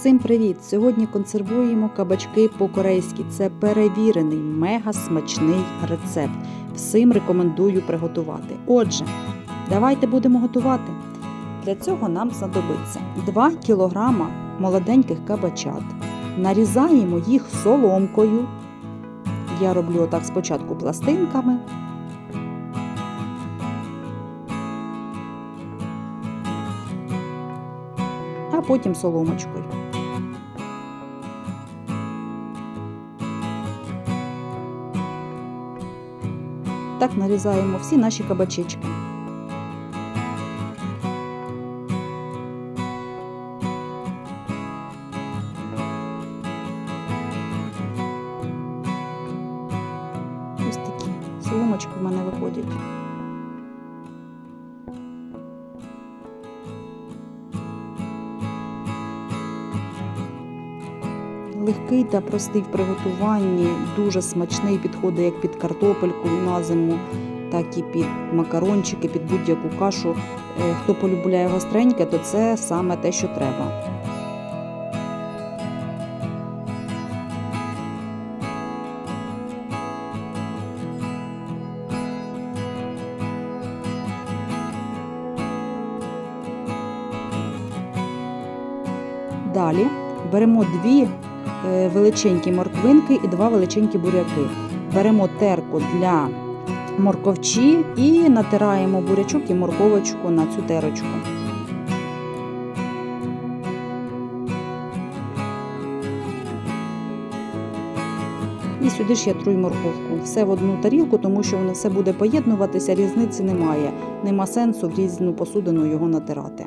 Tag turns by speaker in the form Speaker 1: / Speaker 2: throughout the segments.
Speaker 1: Всім привіт! Сьогодні консервуємо кабачки по-корейськи. Це перевірений, мега смачний рецепт. Всім рекомендую приготувати. Отже, давайте будемо готувати. Для цього нам знадобиться 2 кг молоденьких кабачат. Нарізаємо їх соломкою. Я роблю отак спочатку пластинками. А потім соломочкою. Так нарізаємо всі наші кабачечки. Ось такі соломочки в мене виходять. Легкий та простий в приготуванні, дуже смачний, підходить як під картопельку на зиму, так і під макарончики, під будь-яку кашу. Е, Хто полюбляє гостреньке, то це саме те, що треба. Далі беремо дві величенькі морквинки і два величенькі буряки. Беремо терку для морковчі і натираємо бурячок і морковочку на цю терочку. І сюди ж я трую морковку. Все в одну тарілку, тому що воно все буде поєднуватися, різниці немає. Нема сенсу в різну посудину його натирати.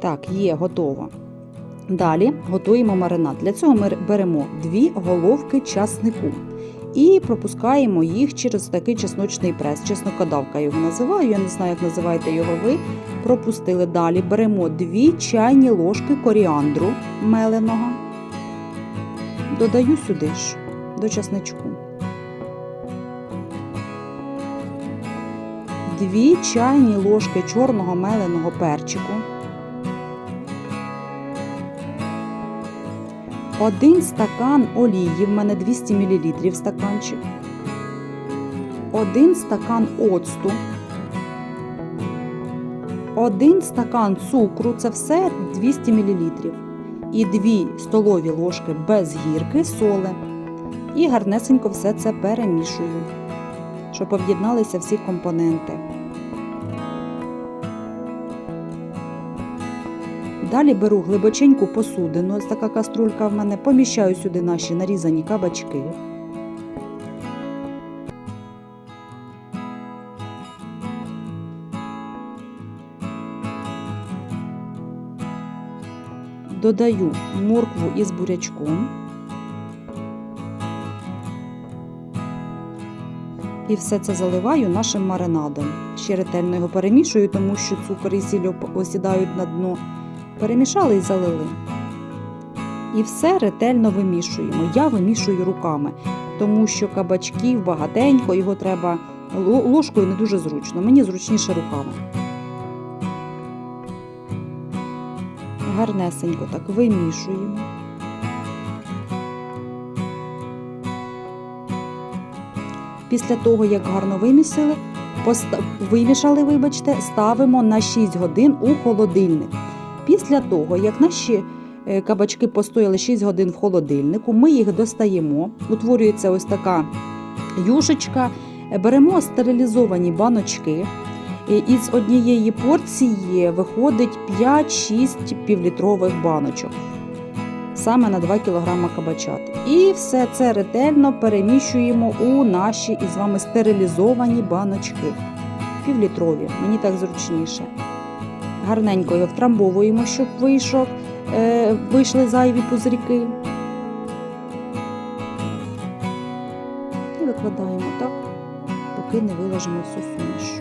Speaker 1: Так, є, готово. Далі готуємо маринад. Для цього ми беремо дві головки часнику і пропускаємо їх через такий чесночний прес. Чеснокодавка його називаю, я не знаю, як називаєте його ви. Пропустили далі. Беремо дві чайні ложки коріандру меленого. Додаю сюди ж до часничку. Дві чайні ложки чорного меленого перчику. Один стакан олії, в мене 200 мл стаканчик. Один стакан оцту. Один стакан цукру, це все 200 мл. І 2 столові ложки без гірки соли. І гарнесенько все це перемішую, щоб об'єдналися всі компоненти. Далі беру глибоченьку посудину, ось така каструлька в мене, поміщаю сюди наші нарізані кабачки. Додаю моркву із бурячком. І все це заливаю нашим маринадом. Ще ретельно його перемішую, тому що цукор і сіль осідають на дно. Перемішали і залили. І все ретельно вимішуємо. Я вимішую руками, тому що кабачків багатенько, його треба ложкою не дуже зручно. Мені зручніше руками. Гарнесенько так вимішуємо. Після того, як гарно вимісили, вимішали, вибачте, ставимо на 6 годин у холодильник. Після того, як наші кабачки постояли 6 годин в холодильнику, ми їх достаємо, утворюється ось така юшечка, беремо стерилізовані баночки. Із однієї порції виходить 5-6 півлітрових баночок. Саме на 2 кг кабачат. І все це ретельно переміщуємо у наші із вами стерилізовані баночки. Півлітрові, мені так зручніше гарненько його втрамбовуємо, щоб вийшов, е, вийшли зайві пузирьки. І викладаємо так, поки не виложимо всю суміш.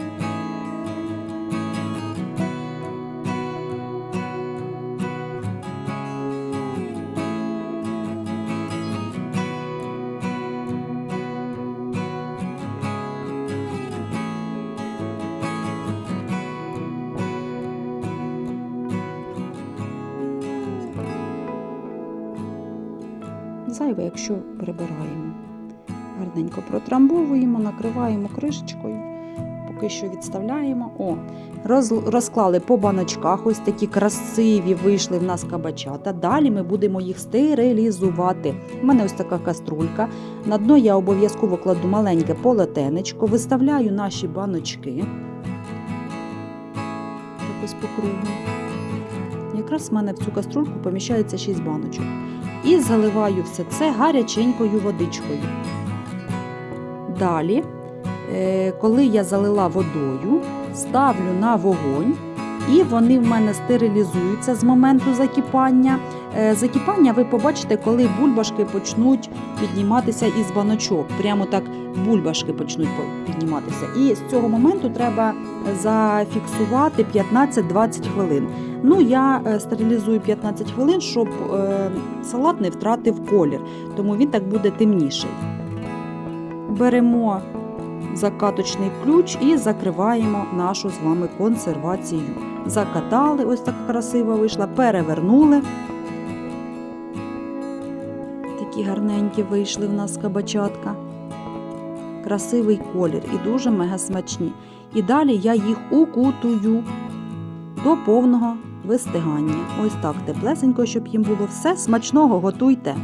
Speaker 1: Зайве, якщо прибираємо. Гарненько протрамбовуємо, накриваємо кришечкою, поки що відставляємо. О, роз, розклали по баночках, ось такі красиві вийшли в нас кабачата. Далі ми будемо їх стерилізувати. У мене ось така каструлька. На дно я обов'язково кладу маленьке полотенечко, виставляю наші баночки. Так ось по кругу. Якраз в мене в цю каструльку поміщається 6 баночок. І заливаю все це гаряченькою водичкою. Далі, е, коли я залила водою, ставлю на вогонь, і вони в мене стерилізуються з моменту закипання. Е, Закипання ви побачите, коли бульбашки почнуть підніматися із баночок. Прямо так бульбашки почнуть по- підніматися. І з цього моменту треба зафіксувати 15-20 хвилин. Ну, я е, стерилізую 15 хвилин, щоб е, салат не втратив колір, тому він так буде темніший. Беремо закаточний ключ і закриваємо нашу з вами консервацію. Закатали, ось така красива вийшла, перевернули. Такі гарненькі вийшли в нас кабачатка. Красивий колір і дуже мега смачні. І далі я їх укутую до повного вистигання. Ось так теплесенько, щоб їм було все смачного, готуйте.